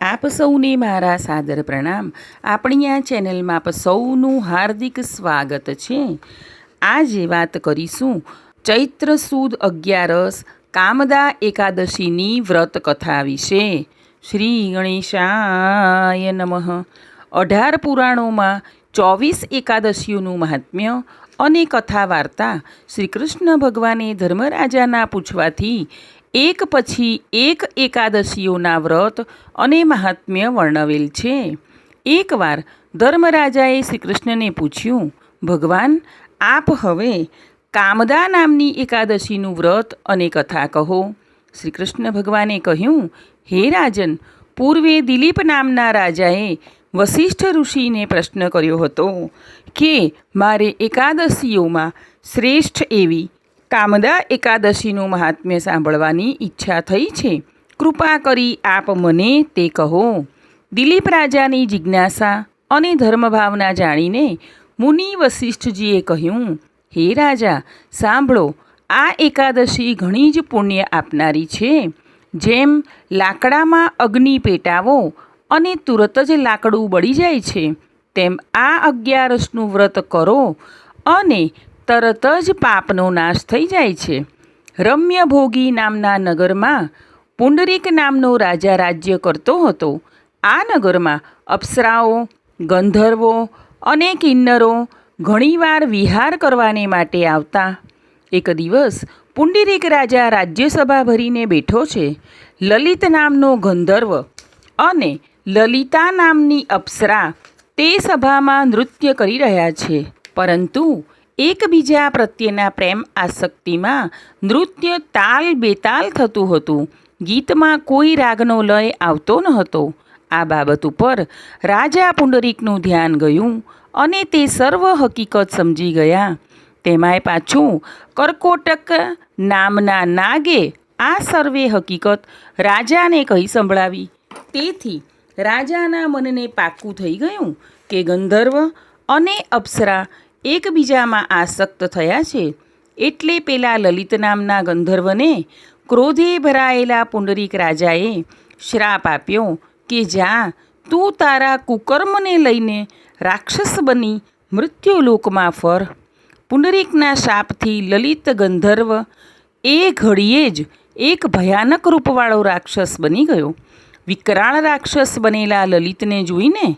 આપ સૌને મારા સાદર પ્રણામ. આપણી આ ચેનલમાં આપ સૌનું હાર્દિક સ્વાગત છે. આજે વાત કરીશું ચૈત્ર સુદ અગિયારસ કામદા એકાદશીની વ્રત કથા વિશે. શ્રી ગણેશાય નમઃ. અઢાર પુરાણોમાં ચોવીસ એકાદશીઓનું મહાત્મ્ય અને કથા વાર્તા શ્રી કૃષ્ણ ભગવાને ધર્મરાજાના પૂછવાથી એક પછી એક એકાદશીઓના વ્રત અને મહાત્મ્ય વર્ણવેલ છે. એકવાર ધર્મરાજાએ શ્રીકૃષ્ણને પૂછ્યું, ભગવાન, આપ હવે કામદા નામની એકાદશીનું વ્રત અને કથા કહો. શ્રી કૃષ્ણ ભગવાને કહ્યું, હે રાજન, પૂર્વે દિલીપ નામના રાજાએ વસિષ્ઠ ઋષિને પ્રશ્ન કર્યો હતો કે, મારે એકાદશીઓમાં શ્રેષ્ઠ એવી કામદા એકાદશીનું મહાત્મ્ય સાંભળવાની ઈચ્છા થઈ છે. કૃપા કરી આપ મને તે કહો. દિલીપ રાજાની જિજ્ઞાસા અને ધર્મભાવના જાણીને મુનિ વસિષ્ઠજીએ કહ્યું, હે રાજા, સાંભળો, આ એકાદશી ઘણી જ પુણ્ય આપનારી છે. જેમ લાકડામાં અગ્નિ પેટાવો અને તુરત જ લાકડું બળી જાય છે, તેમ આ અગિયારસનું વ્રત કરો અને તરત જ પાપનો નાશ થઈ જાય છે. રમ્ય ભોગી નામના નગરમાં પુંડરીક નામનો રાજા રાજ્ય કરતો હતો. આ નગરમાં અપ્સરાઓ, ગંધર્વો અને કિન્નરો ઘણીવાર વિહાર કરવાને માટે આવતા. એક દિવસ પુંડરીક રાજા રાજ્યસભા ભરીને બેઠો છે. લલિત નામનો ગંધર્વ અને લલિતા નામની અપ્સરા તે સભામાં નૃત્ય કરી રહ્યા છે. પરંતુ એકબીજા પ્રત્યેના પ્રેમ આસક્તિમાં નૃત્ય તાલ બેતાલ થતું હતું. ગીતમાં કોઈ રાગનો લય આવતો ન હતો. આ બાબત ઉપર રાજા પુંડરીકનું ધ્યાન ગયું અને તે સર્વ હકીકત સમજી ગયા. તેમાંય પાછું કરકોટક નામના નાગે આ સર્વે હકીકત રાજાને કહી સંભળાવી. તેથી રાજાના મનને પાક્કું થઈ ગયું કે ગંધર્વ અને અપ્સરા એકબીજામાં આસક્ત થયા છે. એટલે પેલા લલિત નામના ગંધર્વને ક્રોધે ભરાયેલા પુંડરીક રાજાએ શ્રાપ આપ્યો કે, જા, તું તારા કુકર્મને લઈને રાક્ષસ બની મૃત્યુલોકમાં ફર. પુંડરીકના શાપથી લલિત ગંધર્વ એ ઘડીએ જ એક ભયાનક રૂપવાળો રાક્ષસ બની ગયો. વિકરાળ રાક્ષસ બનેલા લલિતને જોઈને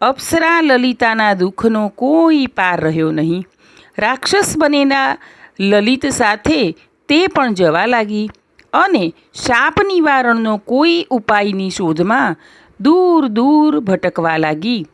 અપ્સરા લલિતાના દુઃખનો કોઈ પાર રહ્યો નહીં. રાક્ષસ બનેલા લલિત સાથે તે પણ જવા લાગી અને શાપ નિવારણનો કોઈ ઉપાયની શોધમાં દૂર દૂર ભટકવા લાગી.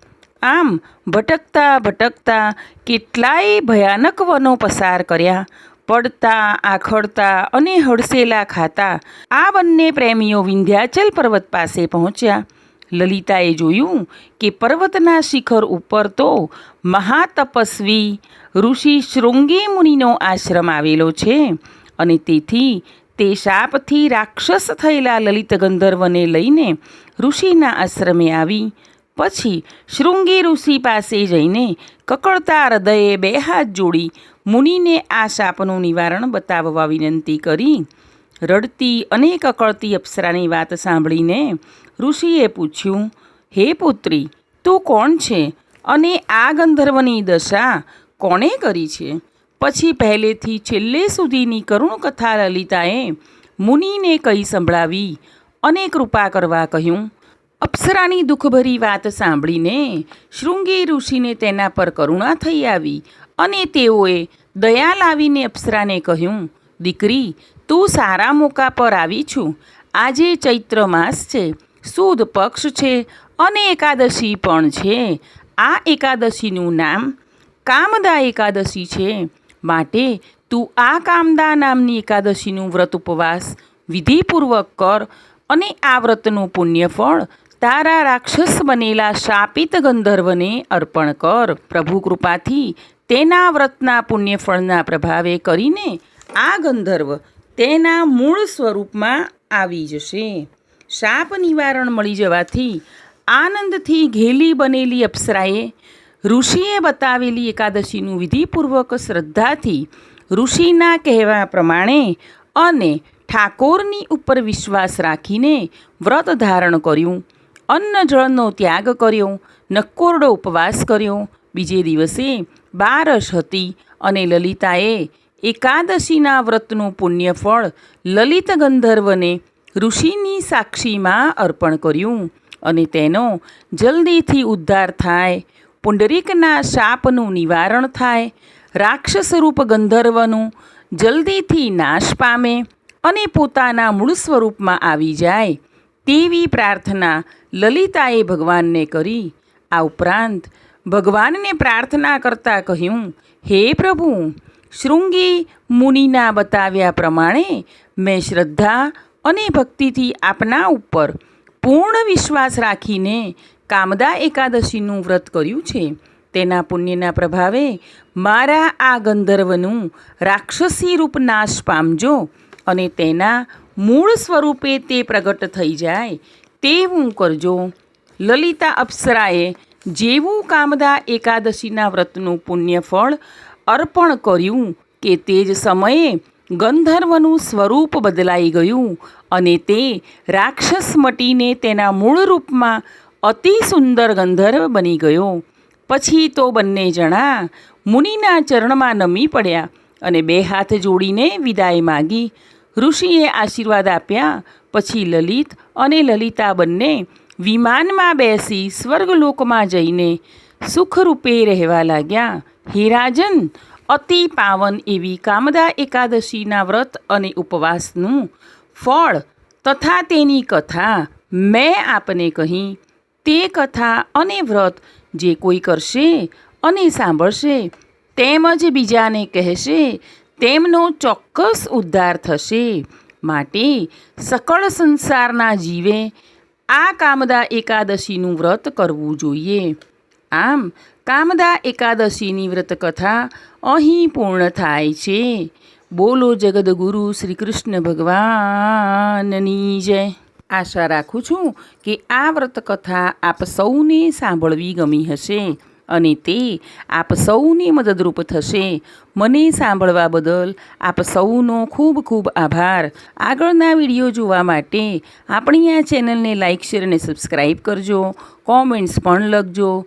આમ ભટકતા ભટકતા કેટલાય ભયાનક વનો પસાર કર્યા. પડતા, આખડતા અને હડસેલા ખાતા આ બંને પ્રેમીઓ વિંધ્યાચલ પર્વત પાસે પહોંચ્યા. લલિતાએ જોયું કે પર્વતના શિખર ઉપર તો મહાતપસ્વી ઋષિ શૃંગી મુનિનો આશ્રમ આવેલો છે અને તેથી તે શાપથી રાક્ષસ થયેલા લલિત ગંધર્વને લઈને ઋષિના આશ્રમે આવી. પછી શૃંગી ઋષિ પાસે જઈને કકળતા હૃદયે બે હાથ જોડી મુનિને આ શાપનું નિવારણ બતાવવા વિનંતી કરી. રડતી અને કકળતી અપ્સરાની વાત સાંભળીને ઋષિએ પૂછ્યું, હે પુત્રી, તું કોણ છે? અને આ ગંધર્વની દશા કોણે કરી છે? પછી પહેલેથી છેલ્લે સુધીની કરુણ કથા લલિતાએ મુનિને કહી સંભળાવી અને કૃપા કરવા કહ્યું, અપ્સરાની દુઃખભરી વાત સાંભળીને શૃંગી ઋષિને તેના પર કરુણા થઈ આવી અને તેઓએ દયા લાવીને અપ્સરાને કહ્યું, દીકરી, તું સારા મોકા પર આવી છું. આજે ચૈત્ર માસ છે. સુદ પક્ષ છે. અને એકાદશી પણ છે. આ એકાદશીનું નામ કામદા એકાદશી છે. માટે તું આ કામદા નામની એકાદશીનું વ્રત ઉપવાસ વિધિપૂર્વક કર અને આ વ્રતનું પુણ્યફળ તારા રાક્ષસ બનેલા શાપિત ગંધર્વને અર્પણ કર. પ્રભુ કૃપાથી તેના વ્રતના પુણ્યફળના પ્રભાવે કરીને આ ગંધર્વ તેના મૂળ સ્વરૂપમાં આવી જશે. શાપ નિવારણ મળી જવાથી આનંદથી ઘેલી બનેલી અપ્સરાએ ઋષિએ બતાવેલી એકાદશીનું વિધિપૂર્વક શ્રદ્ધાથી ઋષિના કહેવા પ્રમાણે અને ઠાકોરની ઉપર વિશ્વાસ રાખીને વ્રત ધારણ કર્યું અન્ન જળનો ત્યાગ કર્યો, નક્કોરડો ઉપવાસ કર્યો. બીજે દિવસે બારસ હતી અને લલિતાએ એકાદશીના વ્રતનું પુણ્યફળ લલિત ગંધર્વને ઋષિની સાક્ષીમાં અર્પણ કર્યું અને તેનો જલ્દીથી ઉદ્ધાર થાય, પુંડરીકના શાપનું નિવારણ થાય રાક્ષસરૂપ ગંધર્વનું જલ્દીથી નાશ પામે અને પોતાના મૂળ સ્વરૂપમાં આવી જાય તેવી પ્રાર્થના લલિતાએ ભગવાનને કરી. આ ઉપરાંત ભગવાનને પ્રાર્થના કરતાં કહ્યું, હે પ્રભુ, શૃંગી મુનિના બતાવ્યા પ્રમાણે મેં શ્રદ્ધા અને ભક્તિથી આપના ઉપર પૂર્ણ વિશ્વાસ રાખીને કામદા એકાદશીનું વ્રત કર્યું છે. તેના પુણ્યના પ્રભાવે મારા આ ગંધર્વનું રાક્ષસી રૂપ નાશ પામજો અને તેના મૂળ સ્વરૂપે તે પ્રગટ થઈ જાય તેવું કરજો. લલિતા અપ્સરાએ જેવું કામદા એકાદશીના વ્રતનું પુણ્યફળ અર્પણ કર્યું કે તે જ સમયે ગંધર્વનું સ્વરૂપ બદલાઈ ગયું. અને તે રાક્ષસ મટીને તેના મૂળ રૂપમાં અતિ સુંદર ગંધર્વ બની ગયો. પછી તો બંને જણા મુનિના ચરણમાં નમી પડ્યા અને બે હાથ જોડીને વિદાય માગી. ઋષિએ આશીર્વાદ આપ્યા, પછી લલિત અને લલિતા બંને વિમાનમાં બેસી સ્વર્ગલોકમાં જઈને સુખરૂપે રહેવા લાગ્યા. હિરાજન અતિ પાવન એવી કામદા એકાદશીના વ્રત અને ઉપવાસનું ફળ તથા તેની કથા મેં આપને કહી. તે કથા અને વ્રત જે કોઈ કરશે અને સાંભળશે, તેમજ બીજાને કહેશે, તેમનો ચોક્કસ ઉદ્ધાર થશે. માટે સકળ સંસારના જીવે આ કામદા એકાદશીનું વ્રત કરવું જોઈએ. આમ, કામદા એકાદશીની વ્રત કથા અહીં પૂર્ણ થાય છે. બોલો જગદગુરુ શ્રી કૃષ્ણ ભગવાનની જય. આશા રાખું છું કે આ વ્રતકથા આપ સૌને સાંભળવી ગમી હશે અને તે આપ સૌને મદદરૂપ થશે. મને સાંભળવા બદલ આપ સૌનો ખૂબ ખૂબ આભાર. આગળના વીડિયો જોવા માટે આપણી આ ચેનલને લાઇક શેર અને સબસ્ક્રાઈબ કરજો. કોમેન્ટ્સ પણ લખજો.